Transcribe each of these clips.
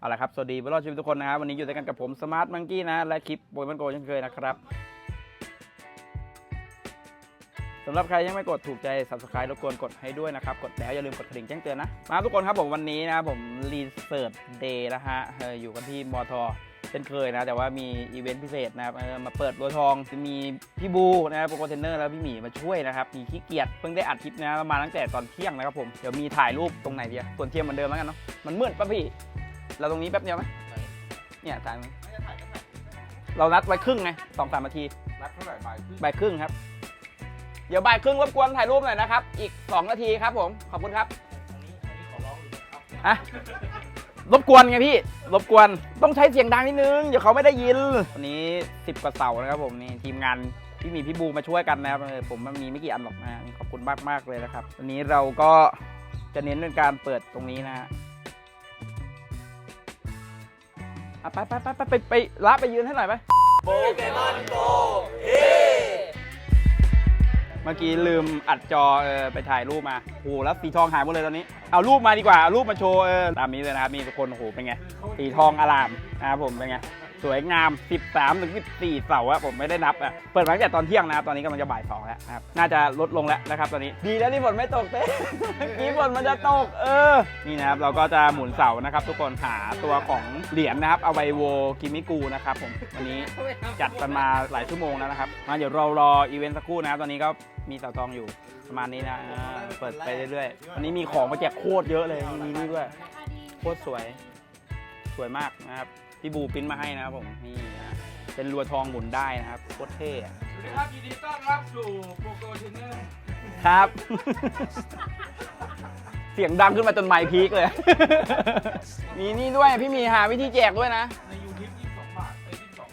เอาละครับ สวัสดีบรอดชีวิตทุกคนนะครับ วันนี้อยู่ด้วยกันกับผมสมาร์ทมังกี้นะ และคลิปโบยมันโกเช่นเคยนะครับสำหรับใครยังไม่กดถูกใจ subscribe รบกวนกดให้ด้วยนะครับ กดแล้วอย่าลืมกดกระดิ่งแจ้งเตือนนะ มาทุกคนครับผมวันนี้นะครับผมรีเสิร์ชเดย์นะฮะอยู่กันที่มอทอเช่นเคยนะ แต่ว่ามีอีเวนต์พิเศษนะครับมาเปิดตัวทองจะมีพี่บูนะครับโปรโกเทนเนอร์แล้วพี่หมีมาช่วยนะครับมีขี้เกียจเพิ่งได้อัดคลิปนะมาตั้งแต่ตอนเที่ยงนะครับผมเดี๋ยวมีถ่ายรูปตรงไหนดีอะส่วนเทียมเหมือนเดิมแล้วกันเนาะมันมืดป่ะพี่ เราตรงนี้แป๊บเดียวไหมเนี่ยถ่ายไหมเรานัดไว้ครึ่งไงสองสามนาทีนัดเท่าไหร่บ่ายครึ่งบ่ายครึ่งครับ เดี๋ยวบ่ายครึ่งรบกวนถ่ายรูปหน่อยนะครับ อีก2นาทีครับผม ขอบคุณครับอะรบกวนไงพี่ รบกวน ต้องใช้เสียงดังนิดนึง เดี๋ยวเขาไม่ได้ยิน วันนี้10กว่าเสานะครับผมนี่ทีมงานที่มีพี่บูมาช่วยกันนะครับเออผมมันมีไม่กี่อันหรอกนะฮะขอบคุณมากมากๆเลยนะครับ วันนี้เราก็จะเน้นเรื่องการเปิดตรงนี้นะฮะ อะไปไปไปไปไปไปละไปยืนให้หน่อยไปเมื่อกี้ลืมอัดจอเออไปถ่ายรูปมาโอ้โหแล้วสีทองหายหมดเลยตอนนี้ เอารูปมาดีกว่าเอารูปมาโชว์เออตามนี้เลยนะครับนี่ทุกคนโอ้โหเป็นไงสีทองอลามนะครับผมเป็นไง สวยงาม 13ถึง14 เสาอะผมไม่ได้นับอะเปิดมาตั้งแต่ตอนเที่ยงนะครับตอนนี้กำลังจะบ่ายสองแล้วนะครับน่าจะลดลงแล้วนะครับตอนนี้ดีแล้วที่ฝนไม่ตกเต้เมื่อกี้ฝนมันจะตกเออนี่นะครับเราก็จะหมุนเสานะครับ ทุกคนหาตัวของเหรียญนะครับเอาไปโวกิมิกูนะครับผมวันนี้จัดกันมาหลายชั่วโมงแล้วนะครับมาเดี๋ยวเรารออีเวนต์สักครู่นะครับตอนนี้ก็มีเสาทองอยู่ประมาณนี้นะอ่าเปิดไปเรื่อยๆวันนี้มีของมาแจกโคตรเยอะเลยมีนี่ด้วยโคตรสวย สวยมากนะครับ พี่บูปริ้นมาให้นะครับผมนี่นะเป็นรัวทองหมุนได้นะครับโคตรเท่อะสวัสดีครับยินดีต้อนรับสู่โปรโกเทนเนอร์ครับ เสียงดังขึ้นมาจนไมค์พีคเลย มีนี่ด้วยพี่มีหาวิธีแจกด้วยนะ ในยูทิป22 บาทไอ้22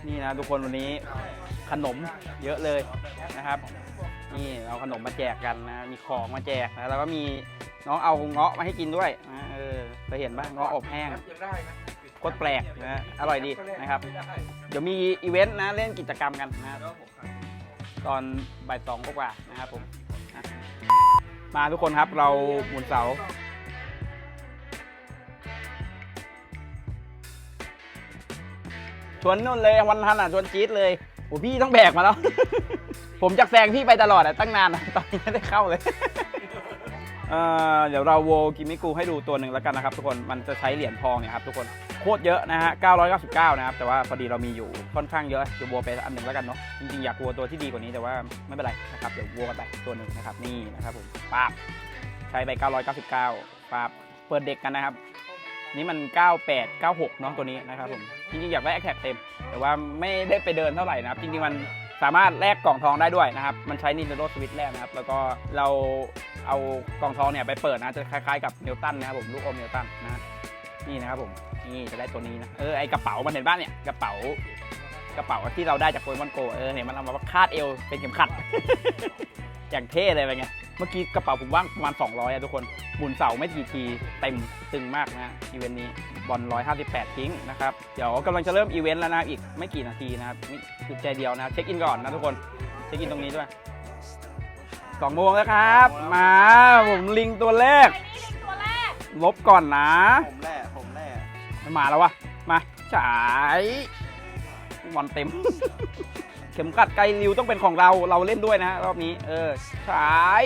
22 นี่นะทุกคนวันนี้ขนมเยอะเลยนะครับ นี่เราขนมมาแจกกันนะ มีของมาแจกนะแล้วก็มีน้องเอาเงาะมาให้กินด้วยนะเออเคยเห็นป่ะเงาะอบแห้ง ยังได้นะโคตรแปลกนะอร่อยดีนะครับ เดี๋ยวมีอีเวนต์นะเล่นกิจกรรมกันนะครับตอนบ่ายสองกว่าๆนะครับผมอะมาทุกคนครับเราหมุนเสาชวนนู่นเลยวันทันอะชวนจี๊ดเลยโอ้พี่ต้องแบกมาแล้ว ผมจากแซงพี่ไปตลอดอะตั้งนานอะตอนนี้ไม่ได้เข้าเลย เดี๋ยวเราโวกิมิกูให้ดูตัวหนึ่งแล้วกันนะครับทุกคน มันจะใช้เหรียญทองเนี่ยครับทุกคน โคตรเยอะนะฮะ 999 นะครับ แต่ว่าพอดีเรามีอยู่ค่อนข้างเยอะเดี๋ยวโวไปอันหนึ่งแล้วกันเนาะ จริงๆ อยากวัวตัวที่ดีกว่านี้แต่ว่าไม่เป็นไรนะครับ เดี๋ยววัวกันไปตัวหนึ่งนะครับ นี่นะครับผมปาบใช้ไป 999ปาบเปิดเด็กกันนะครับ นี่มัน 98 96เนาะตัวนี้นะครับผม จริงๆ อยากได้แอคแท็กเต็ม แต่ว่าไม่ได้ไปเดินเท่าไหร่นะครับ จริงๆ มันสามารถแลกกล่องทองได้ด้วยนะครับ มันใช้ Nintendo Switch แลกนะครับ แล้วก็เรา เอากองทองเนี่ยไปเปิดนะจะคล้ายๆกับนิวตันนะครับผมลูกอมนิวตันนะนี่นะครับผมนี่จะได้ตัวนี้นะเออไอกระเป๋ามันเห็นบ้านเนี่ยกระเป๋ากระเป๋าที่เราได้จากโปเกมอนโกเออเนี่ยมันเอามาคาดเอวเป็นเข็มขัด อย่างเท่เลยเป็นไงเมื่อกี้กระเป๋าผมว่างประมาณ 200อะทุกคนหมุนเสาไม่กี่ทีเต็มตึงมากนะอีเวนต์นี้บอล158ทิ้งนะครับเดี๋ยวกำลังจะเริ่มอีเวนต์แล้วนะอีกไม่กี่นาทีนะครับนี่คือใจเดียวนะเช็คอินก่อนนะทุกคนเช็คอินตรงนี้ด้วย สองโมงแล้วครับ มา ผมลิงตัวแรกไอ้นี่ลิงตัวแรกลบก่อนนะ ผมแหละผมแหละมันมาแล้ววะ มาฉายบอลเต็ม เข็มขัดไกลริวต้องเป็นของเรา เราเล่นด้วยนะรอบนี้ เออฉาย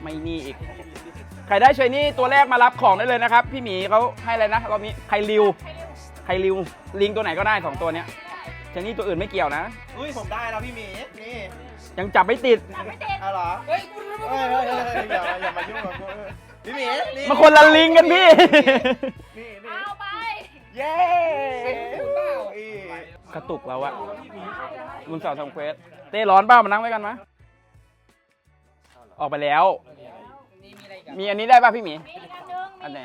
ไม่นี่อีก ใครได้เชยนี่ตัวแรกมารับของได้เลยนะครับ พี่หมีเขาให้อะไรนะรอบนี้ไคริว ใครลิงไคริว ลิงตัวไหนก็ได้สองตัวเนี้ยเชยนี่ตัวอื่นไม่เกี่ยวนะ อุ้ยผมได้แล้วพี่หมีนี่ ยังจับไม่ติด จับไม่ติดเอาเหรอเฮ้ยคุณเฮ้ยเฮ้ยเฮ้ยอย่าอย่ามายุ่งกับกูเออพี่หมีนี่มาคนละลิงกันพี่ นี่นี่เอาไปเย้อีกระตุกเราอะลุนสาวทำเควส เต้ร้อนเปล่ามานั่งไว้กันมะออกไปแล้วมีอันนี้ได้ป่ะพี่หมี มีอีกอันนึงอันไหน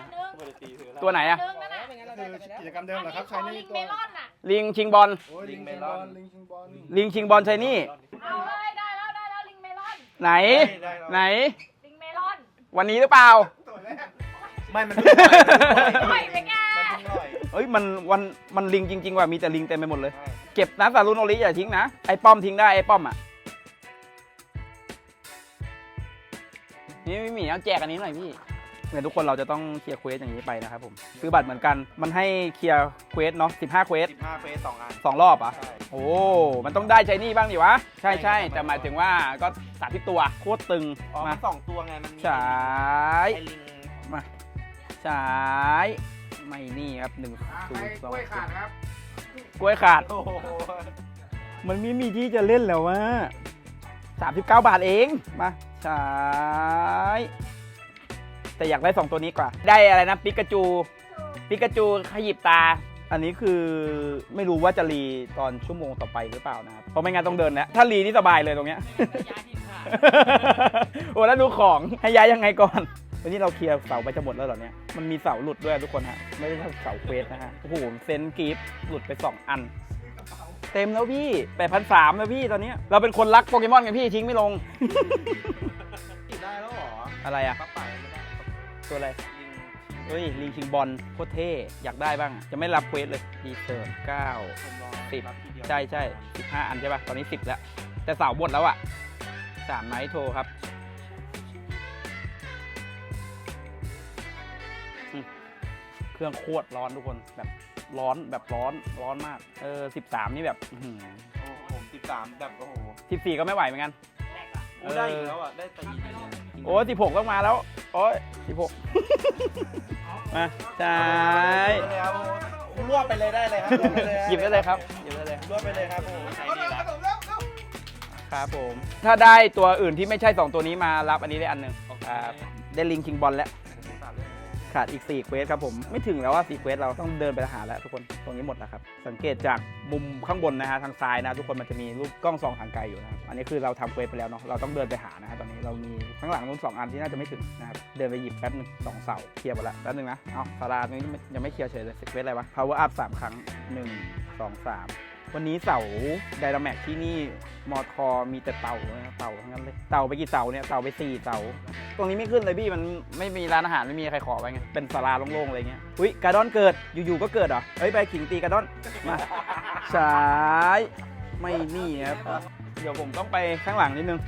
มีอีกอันนึงตัวไหนอะนึงนั่นน่ะคือกิจกรรมเดิมเหรอครับใช้อันนี่นี้ของลิงตัวเมลอนน่ะลิงชิงบอล โอ้ยลิงเมลอนลิงชิงบอลลิงชิงบอลใช่นี่ เอาเลย ไหนได้แล้วไหน ลิงเมลอนวันนี้หรือเปล่า ไม่มันเพิ่งปล่อยปล่อยไปแกมันเพิ่งปล่อยเอ้ยมันวันมันลิงจริง ๆ ว่ะมีแต่ลิงเต็มไปหมดเลย เก็บนะสารุโนริอย่าทิ้งนะ ไอ้ป้อมทิ้งได้ไอ้ป้อมอะ นี่พี่หมีเอาแจกอันนี้หน่อยพี่ เนี่ยทุกคนเราจะต้องเคลียร์เควสอย่างนี้ไปนะครับผมซื้อบัตรเหมือนกันมันให้เคลียร์เควสเนาะ15เควสสิบห้าเฟสสองอัน สองรอบอะ ใช่ โอ้ มันต้องได้ใช้นี่บ้างดิวะใช่ใช่ใช่แต่หมายถึงว่าก็สาธิตตัวโคตรตึงอ๋อมามันสองตัวไง มันมีใช้ไอ้ลิงมาใช้ไม่นี่ครับหนึ่งอ่าศูใครนย์สกองล้วยขาดครับกล้วยขาด โอ้โหมันไม่มีที่จะเล่นแล้ววะ39 บาทเอง มาใช้ แต่อยากได้ 2 ตัวนี้กว่า ได้อะไรนะปิกาจูปิกาจูขยิบตา อันนี้คือไม่รู้ว่าจะรีตอนชั่วโมงต่อไปหรือเปล่านะครับเพราะไม่งั้นต้องเดินแล้วถ้ารีนี่สบายเลยตรงเนี้ย โอ้แล้วดูของให้ย้ายยังไงก่อนวันนี้เราเคลียร์เสาไปจะหมดแล้วเหรอเนี่ย มันมีเสาหลุดด้วยทุกคนฮะ ไม่ได้แค่เสาเควสนะฮะ โอ้โห เซนกรีฟหลุดไป 2 อัน เต็มแล้วพี่แปดพันสามแล้วพี่ตอนเนี้ยเราเป็นคนรักโปเกมอนกันพี่ทิ้งไม่ลงติดได้แล้วเหรอ อะไรอะป้าป่ายไม่ได้ ตัวอะไรลิงเฮ้ยลิงชิงบอลโคตรเท่ อยากได้บ้างอะจะไม่รับเควสเลยดีเซอร์เก้าผมรอสิบรับทีเดียวใช่ใช่สิบห้าอันใช่ป่ะ ตอนนี้สิบแล้ว แต่เสาหมดแล้วอะสามไนท์โทรครับอืมเครื่องโคตรร้อนทุกคนแบบร้อนแบบร้อนร้อนมาก เออสิบสามนี่แบบอื้อหือโอ้ผมสิบสามแบบโอ้โหสิบสี่ก็ไม่ไหวเหมือนกันโอ้ได้อีกแล้วอะได้ตีอีกแล้ว โอ้สิบหกต้องมาแล้ว โอ้ยสิบหกมาใช่ไปเลยครับโอ้โหรวบไปเลยได้เลยครับรวบไปเลยหยิบได้เลยครับหยิบได้เลยรวบไปเลยครับโอ้โหใช้เอาดีเร็วละขนมเร็วเร็วครับผม ถ้าได้ตัวอื่นที่ไม่ใช่ 2 ตัวนี้มารับอันนี้ได้อันหนึ่งครับได้ลิงคิงบอลแล้ว ขาดอีก4เควสครับผมไม่ถึงแล้วว่า4เควสเราต้องเดินไปหาแล้วทุกคนตรงนี้หมดแล้วครับสังเกตจากมุมข้างบนนะฮะทางซ้ายนะ ทุกคนมันจะมีรูปกล้องส่องทางไกลอยู่นะครับอันนี้คือเราทำเควสไปแล้วเนาะเราต้องเดินไปหานะฮะตอนนี้เรามีข้างหลังนู้นสองอันที่น่าจะไม่ถึงนะครับเดินไปหยิบแป๊บนึงสองเสาเคลียร์หมดแล้วแป๊บนึงนะเอาสาราตรงนี้ยังไม่เคลียร์เฉยเลยเควสอะไรวะ power up สามครั้งหนึ่งสองสาม วันนี้เสาไดนาแม็กที่นี่มอทอมีแต่เต่าเต่าทั้งนั้นเลยเต่าไปกี่เต่าเนี่ยเต่าไปสี่เต่าตรงนี้ไม่ขึ้นเลยพี่มันไม่มีร้านอาหารไม่มีใครขอไปไงเป็นศาลาโล่งๆอะไรเงี้ยอุ้ยการ์ดอนเกิดอยู่ๆก็เกิดเหรอเฮ้ยไปขิงตีการ์ดอนมาสายไม่นี่ครับเดี๋ยวผมต้องไปข้างหลังนิดนึง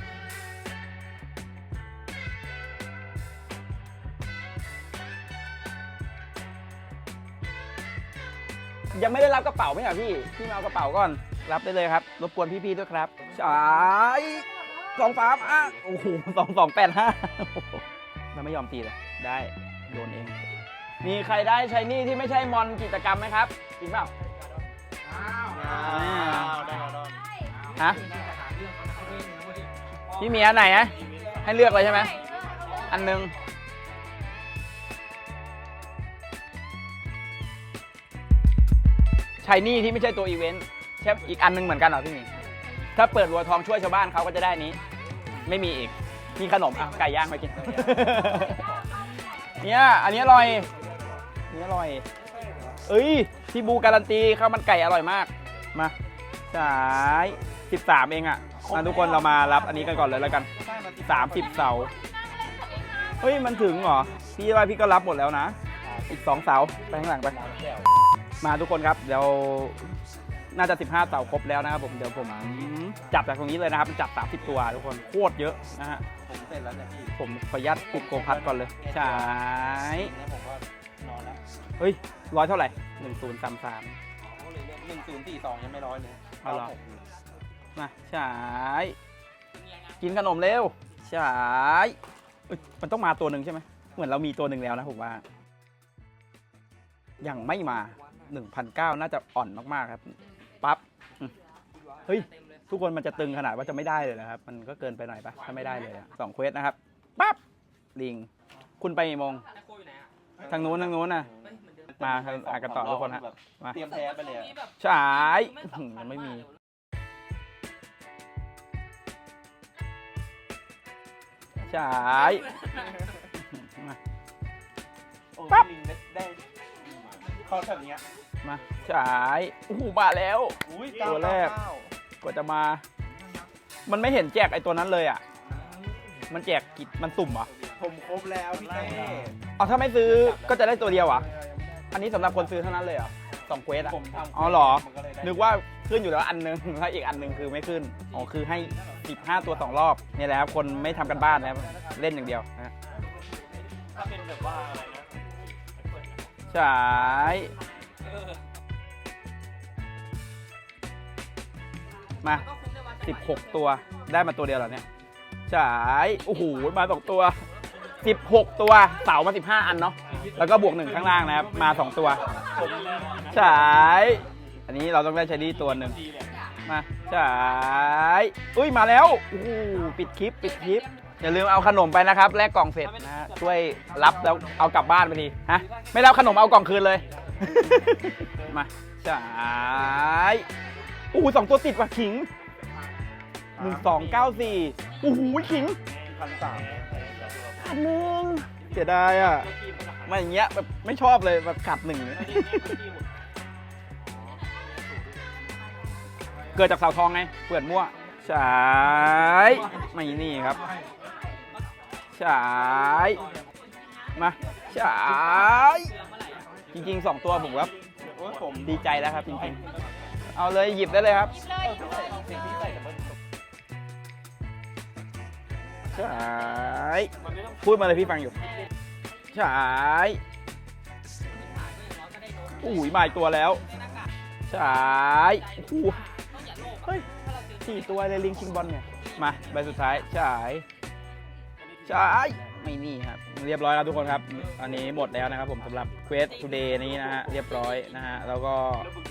ยังไม่ได้รับกระเป๋าไหมอะพี่ พี่มาเอากระเป๋าก่อน รับได้เลยครับ รบกวนพี่ๆด้วยครับสายสองสามอะโอ้โหสองสองแปดห้ามันไม่ยอมตีเลย ได้ โดนเอง มีใครได้ใช้หนี่ที่ไม่ใช่มอนกิจกรรมไหมครับ จริงเปล่าอ้าวอ้าวได้แล้วฮะพี่เมียไหนอะให้เลือกเลยใช่ไหม อันหนึง ใช้หนี่ที่ไม่ใช่ตัวอีเวนต์ใช่อีกอันหนึงเหมือนกันเหรอพี่หมีถ้าเปิดรัวทองช่วยชาวบ้านเขาก็จะได้นี้ ไม่มีอีกมีขนมอะไก่ย่างไปกิน เนี่ยอันนี้อร่อยอันนี้อร่อย เอ้ยพี่บูการันตีข้าวมันไก่อร่อยมากมาสาย13 เองอะมาทุกคนเรามารับอันนี้กันก่อนเลยแล้วกันใช่มัน30 เสาเฮ้ยมันถึงเหรอพี่ว่าพี่ก็รับหมดแล้วนะ อีก2เสาไปข้างหลังไป มาทุกคนครับเดี๋ยวน่าจะ 15 เสาครบแล้วนะครับผมเดี๋ยวผมจับจากตรงนี้เลยนะครับจับ 30 ตัวทุกคนโคตรเยอะนะฮะผมเสร็จแล้วเนี่ยพี่ผมขออนุญาตปิดโกพัดก่อนเลยใช่แล้วผมก็นอนแล้วเฮ้ยร้อยเท่าไหร่หนึ่งศูนย์สามสามหนึ่งศูนย์สี่สองยังไม่ร้อยเลยเอาเหรอมาฉายกินขนมเร็วฉายเอ้ยมันต้องมาตัวหนึ่งใช่ไหมเหมือนเรามีตัวหนึ่งแล้วนะผมว่ายังไม่มา 1,009น่าจะอ่อนมากๆครับปั๊บอืมเฮ้ย ทุกคนมันจะตึงขนาดว่าจะไม่ได้เลยนะครับ มันก็เกินไปหน่อยปะถ้าไม่ได้เลยอะสองเควสนะครับปั๊บลิง คุณไปกี่โมง ทางนู้นทางนู้นน่ะมาครับอะกันต่อทุกคนฮะแบบมา เตรียมแพ้ไปเลยอะ ฉายอื้อหือยังไม่มี ฉายมาโอ้ปั๊บ ลิงได้ได้ เข้าแบบเนี้ยมาฉายโอ้โหมาแล้ว อุ้ยตัวแรกเากว่าจะมา มันไม่เห็นแจกไอ้ตัวนั้นเลยอะ มันแจกกิจมันสุ่มเหรอผมครบแล้วพี่เต้เอาถ้าไม่ซื้อก็จะได้ตัวเดียวเหรอะ อันนี้สำหรับคนซื้อเท่านั้นเลยเหรอะสองเควสอะ ผมทำอ๋อเหรอ มันก็เลยได้นึกว่าขึ้นอยู่แล้วอันหนึง แล้วอีกอันหนึงคือไม่ขึ้น อ๋อคือให้ 15 ตัว 2 รอบ เนี่ยแหละครับ คนไม่ทำกันบ้านนะครับ เล่นอย่างเดียวนะฮะถ้าเป็นแบบว่าอะไรนะ ฉายมา16ตัวได้มาตัวเดียวเหรอเนี่ยฉายโอ้โหมาสองตัว16ตัวเสามา15อันเนาะแล้วก็บวกหนึ่งข้างล่างนะครับมา2ตัวฉายอันนี้เราต้องได้ใช้ดีตัวหนึ่งมาฉายอุ้ยมาแล้วโอ้โหปิดคลิปปิดคลิป อย่าลืมเอาขนมไปนะครับแลกกล่องเสร็จนะฮะช่วยรับแล้วเอากลับบ้านไปทีฮะไม่รับขนมเอากล่องคืนเลย มาฉายโอ้โหสองตัวติดว่ะขิงหนึ่งสองเก้าสี่โอ้โหขิงพันสามขาดหนึ่งเสียดายอะไม่อย่างเงี้ยแบบไม่ชอบเลยแบบขาดหนึ่งเนี่ยเกิดจากเสาทองไง เปิดมั่วฉายไม่นี่ครับ ฉายมาฉายจริงๆสองตัวผมว่าโอ้ยผมดีใจแล้วครับจริงๆ เอาเลยหยิบได้เลยครับฉายพูดมาเลยพี่ฟังอยู่ฉายอุ้ยมาอีกตัวแล้วฉายโอ้เฮ้ยสี่ตัวเลยลิงคิงบอลเนี่ย มาใบสุดท้ายฉาย ฉายไม่นี่ครับเรียบร้อยแล้วทุกคนครับ อันนี้หมดแล้วนะครับผมสำหรับเควส today นี้นะฮะเรียบร้อยนะฮะแล้วก็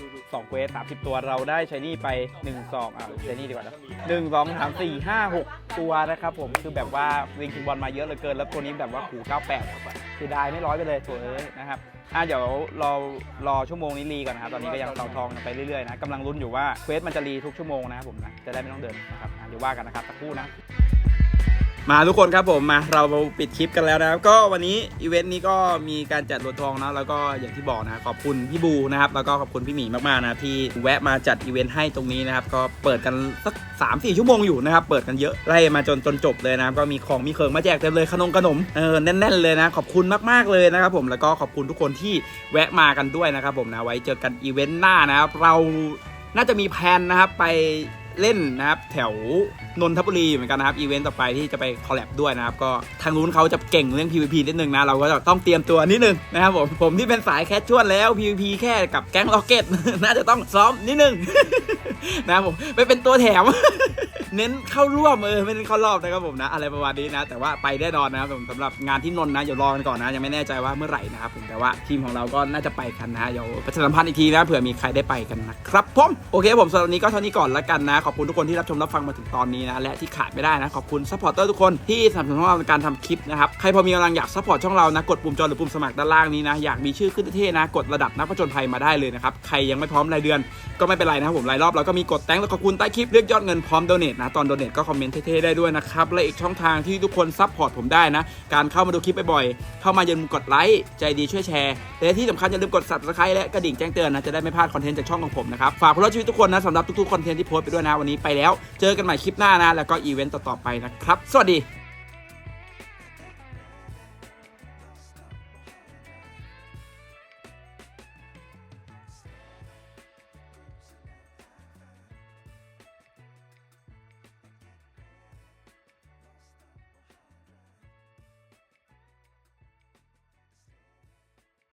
2เควส30 ตัวเราได้ใช้นี่ไป 1 2อ่าใช้นี่ดีกว่านะ1 2 3 4 5 6ตัวนะครับผมคือแบบว่าวิงคิงบอลมาเยอะเหลือเกิน แล้วตัวนี้แบบว่าขู่98ครับเสียดายไม่ร้อยไปเลยตัวเอ้ยนะครับอะเดี๋ยวรอรอชั่วโมงนี้รีก่อนนะครับตอนนี้ก็ยังเตาทองกันไปเรื่อยๆนะกำลังลุ้นอยู่ว่าเควสมันจะรีทุกชั่วโมงนะครับผมนะจะได้ไม่ต้องเดินนะครับอะเดี๋ยวว่ากันนะครับสักครู่นะ มาทุกคนครับผมมาเราปิดคลิปกันแล้วนะครับ ก็วันนี้อีเวนต์นี้ก็มีการจัดรถทองนะแล้วก็อย่างที่บอกนะขอบคุณพี่บูนะครับแล้วก็ขอบคุณพี่หมีมากๆนะที่แวะมาจัดอีเวนต์ให้ตรงนี้นะครับก็เปิดกันสักสามสี่ชั่วโมงอยู่นะครับเปิดกันเยอะไล่มาจนจนจบเลยนะครับก็มีของมีเคิงมาแจกเต็มเลยขนมขนมเออแน่นๆเลยนะขอบคุณมากๆเลยนะครับผมแล้วก็ขอบคุณทุกคนที่แวะมากันด้วยนะครับผมนะไว้เจอกันอีเวนต์หน้านะครับเราน่าจะมีแพลนนะครับไป เล่นนะครับ แถวนนทบุรีเหมือนกันนะครับอีเวนต์ต่อไปที่จะไปคอลแลบด้วยนะครับ ก็ทางนู้นเขาจะเก่งเรื่อง PVP นิดนึงนะ เราก็จะต้องเตรียมตัวนิดนึงนะครับผมผมที่เป็นสายแคชชวลแล้ว PVP แค่กับแก๊งล็อกเก็ตน่าจะต้องซ้อมนิดนึงนะครับผมไปเป็นตัวแถมเน้นเข้าร่วมเออไม่เน้นเข้ารอบนะครับผมนะ อะไรประมาณนี้นะ แต่ว่าไปแน่นอนนะครับผมสำหรับงานที่นนท์นะเดี๋ยวรอกันก่อนนะ ยังไม่แน่ใจว่าเมื่อไหร่นะครับผมแต่ว่าทีมของเราก็น่าจะไปกันนะเดี๋ยวประชาสัมพันธ์อีกทีนะเผื่อมีใครได้ไปกันนะครับผมโอเคผมสำหรับวันนี้ก็เท่านี้ก่อนละกันนะขอบคุณทุกคนที่รับชมรับฟังมาถึงตอนนี้นะและที่ขาดไม่ได้นะขอบคุณซัพพอร์เตอร์ทุกคนที่สนับสนุนเราในการทำคลิปนะครับใครพอมีกำลังอยากซัพพอร์ตช่องเรานะกดปุ่มจอยหรือปุ่มสมัครด้านล่างนี้นะอยากมีชื่อขึ้นเท่ๆนะกดระดับนักผจญภัยมาได้เลยนะครับใครยังไม่พร้อมรายเดือน ก็ไม่เป็นไรนะครับผมรายรอบเราก็มีกดแตงแล้วขอบคุณใต้คลิปเรียกยอดเงินพร้อมโดเนทนะตอนโดเนทก็คอมเมนต์เท่ๆได้ด้วยนะครับและอีกช่องทางที่ทุกคนซัพพอร์ตผมได้นะการเข้ามาดูคลิปบ่อยๆเข้ามาอย่าลืมกดไลค์ใจดีช่วยแชร์และที่สำคัญอย่าลืมกด subscribe และกระดิ่งแจ้งเตือนนะจะได้ไม่พลาดคอนเทนต์จากช่องของผมนะครับฝากพวกเราชีวิตทุกคนนะสำหรับทุกๆคอนเทนต์ที่โพสต์ไปด้วยนะวันนี้ไปแล้ว เจอกันใหม่คลิปหน้านะ แล้วก็อีเวนต์ต่อๆไปนะครับ สวัสดี